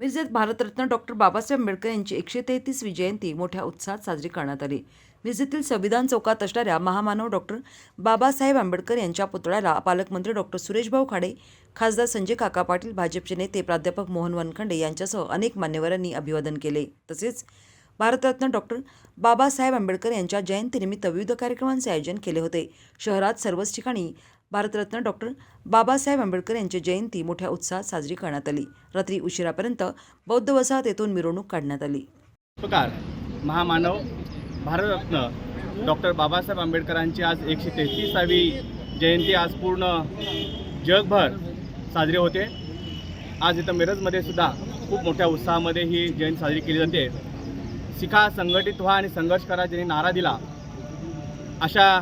मिरजेत Bharat Ratna doctor Babasaheb Ambedkar यांची एकशे तेहतीसवी जयंती मोठ्या उत्साहात साजरी करण्यात आली. मिरजेतील संविधान चौकात असणाऱ्या महामानव डॉक्टर बाबासाहेब आंबेडकर यांच्या पुतळ्याला पालकमंत्री डॉक्टर सुरेशभाऊ खाडे खासदार संजय काका पाटील भाजपचे नेते प्राध्यापक मोहन वनखंडे यांच्यासह अनेक मान्यवरांनी अभिवादन केले. तसेच भारतरत्न डॉक्टर बाबासाहेब आंबेडकर यांच्या जयंतीनिमित्त विविध कार्यक्रमांचे आयोजन केले होते. शहरात सर्वच ठिकाणी भारतरत्न डॉक्टर बाबासाहेब आंबेडकर यांची जयंती मोठ्या उत्साहात साजरी करण्यात आली. रात्री उशिरापर्यंत बौद्ध वसाहत येथून मिरवणूक काढण्यात आली. प्रकार महामानव भारतरत्न डॉक्टर बाबासाहेब आंबेडकरांची आज एकशे तेहतीसावी जयंती आज पूर्ण जगभर साजरी होते. आज इथं मिरजमध्ये सुद्धा खूप मोठ्या उत्साहामध्ये ही जयंती साजरी केली जाते. शिखा संघटित व्हा आणि संघर्ष करा ज्यांनी नारा दिला. अशा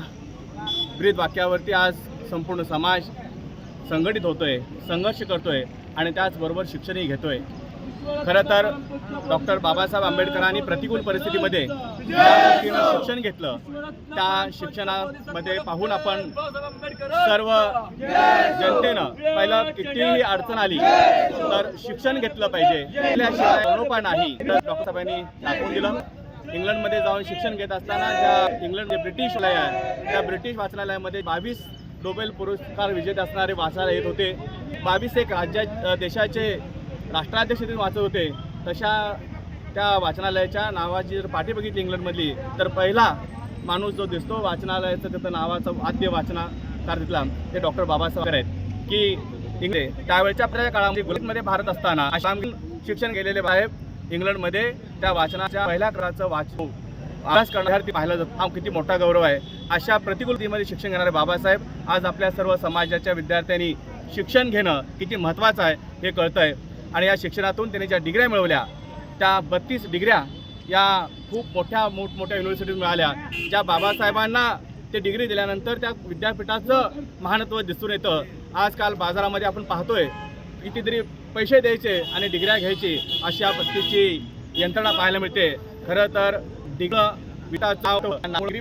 ब्रीद वाक्यावरती आज संपूर्ण समाज संघटित होतो आहे संघर्ष करतो आहे आणि त्याचबरोबर शिक्षणही घेतोय. खरं तर डॉक्टर बाबासाहेब आंबेडकरांनी प्रतिकूल परिस्थितीमध्ये ज्या शिक्षण घेतलं त्या शिक्षणामध्ये पाहून आपण सर्व जनतेनं पहिलं कितीही अडचण आली तर शिक्षण घेतलं पाहिजे. केल्याशिवाय अनुपा नाही. तर डॉक्टर साहेबांनी दाखवून दिलं. इंग्लंडमध्ये जाऊन शिक्षण घेत असताना ज्या इंग्लंड जे ब्रिटिश लय आहे त्या ब्रिटिश वाचनालयामध्ये बावीस नोबेल पुरस्कार विजेते असणारे वाचायला येत होते. बावीस एक राज्या देशाचे राष्ट्राध्यक्ष तिथे वाचत होते. तशा त्या वाचनालयाच्या नावाची जर पाठी बघितली इंग्लंडमधली तर पहिला माणूस जो दिसतो वाचनालयाचं त्याचं नावाचं आद्य वाचनाकार तिथला ते डॉक्टर बाबासाहेब आहेत. की इंग्ले त्यावेळच्या आपल्या काळामध्ये गुजरातमध्ये भारत असताना आसाम शिक्षण गेलेले बाहेब इंग्लंडमध्ये त्या वाचनाच्या पहिल्या क्रमाचं वाचू अभ्यास करण्यासाठी पाहिला जातो. हा किती मोठा गौरव आहे. अशा प्रतिकूलतेमध्ये शिक्षण घेणारे बाबासाहेब आज आपल्या सर्व समाजाच्या विद्यार्थ्यांनी शिक्षण घेणं किती महत्त्वाचं आहे हे कळतं आहे आणि या शिक्षणातून त्यांनी ज्या डिग्र्या मिळवल्या त्या बत्तीस डिग्र्या या खूप मोठ्या मोठमोठ्या युनिव्हर्सिटीत मिळाल्या. ज्या बाबासाहेबांना ते डिग्री दिल्यानंतर त्या विद्यापीठाचं महानत्व दिसून येतं. आजकाल बाजारामध्ये आपण पाहतोय कितीतरी पैसे द्यायचे आणि डिग्र्या घ्यायची अशा पद्धतीची यंत्रणा पाहायला मिळते. खरं तर डिग्र विटाचा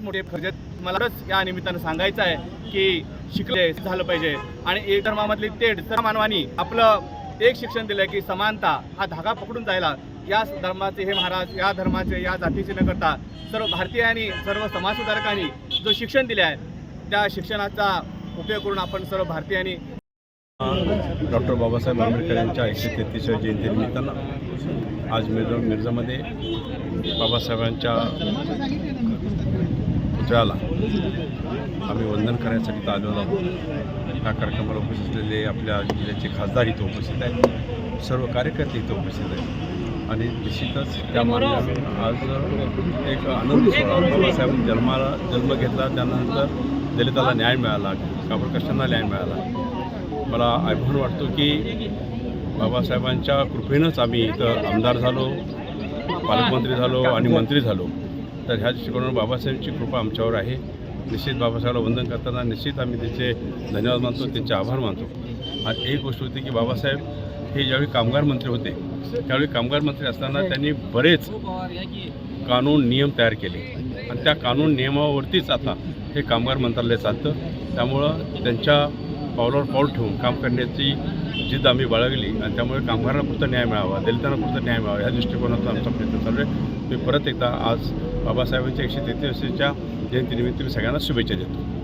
मोठे खर्च मला या निमित्तानं सांगायचं आहे की शिकले झालं पाहिजे. आणि एक धर्मामधली तेढ सर्व मानवानी आपलं एक शिक्षण दिलं की समानता हा धागा पकडून जायला या धर्माचे हे महाराज या धर्माचे या जातीचे न करता सर्व भारतीयांनी सर्व समाजसुधारकांनी जो शिक्षण दिले आहे त्या शिक्षणाचा उपयोग करून आपण सर्व भारतीयांनी डॉक्टर बाबासाहेब आंबेडकर यांच्या एकशे तेहतीसव्या जयंतीनिमित्तानं आज मिरजा मिर्झामध्ये बाबासाहेबांच्या पुतळ्याला आम्ही वंदन करण्यासाठी आलो आलेलो आहोत. ह्या कार्यक्रमाला उपस्थित असलेले आपल्या जिल्ह्याचे खासदार इथं उपस्थित आहेत. सर्व कार्यकर्ते इथं उपस्थित आहेत. आणि निश्चितच त्या मार्गाने आज एक आनंद बाबासाहेब जन्माला जन्म घेतला त्यानंतर दलिताला न्याय मिळाला कापडकष्टांना न्याय मिळाला. मला अभिमान वाटतो की बाबासाहेबांच्या कृपेनंच आम्ही इथं आमदार झालो पालकमंत्री झालो आणि मंत्री झालो. तर ह्या दृष्टिकोनातून बाबासाहेबांची कृपा आमच्यावर आहे. निश्चित बाबासाहेबाला वंदन करताना निश्चित आम्ही त्यांचे धन्यवाद मानतो त्यांचे आभार मानतो. आणि एक गोष्ट होती की बाबासाहेब हे ज्यावेळी कामगार मंत्री होते त्यावेळी कामगार मंत्री असताना त्यांनी बरेच कानून नियम तयार केले. आणि त्या कानून नियमावरतीच आता हे कामगार मंत्रालय चालतं. त्यामुळं त्यांच्या पावलावर पाऊल ठेवून काम करण्याची जिद्द आम्ही बाळगली आणि त्यामुळे कामगारांना पुरता न्याय मिळावा दलितांना पुरता न्याय मिळावा या दृष्टिकोनातून आमचा प्रयत्न चालू आहे. मी परत एकदा आज बाबासाहेबांच्या एकशे तेहतीसच्या जयंतीनिमित्त मी सगळ्यांना शुभेच्छा देतो.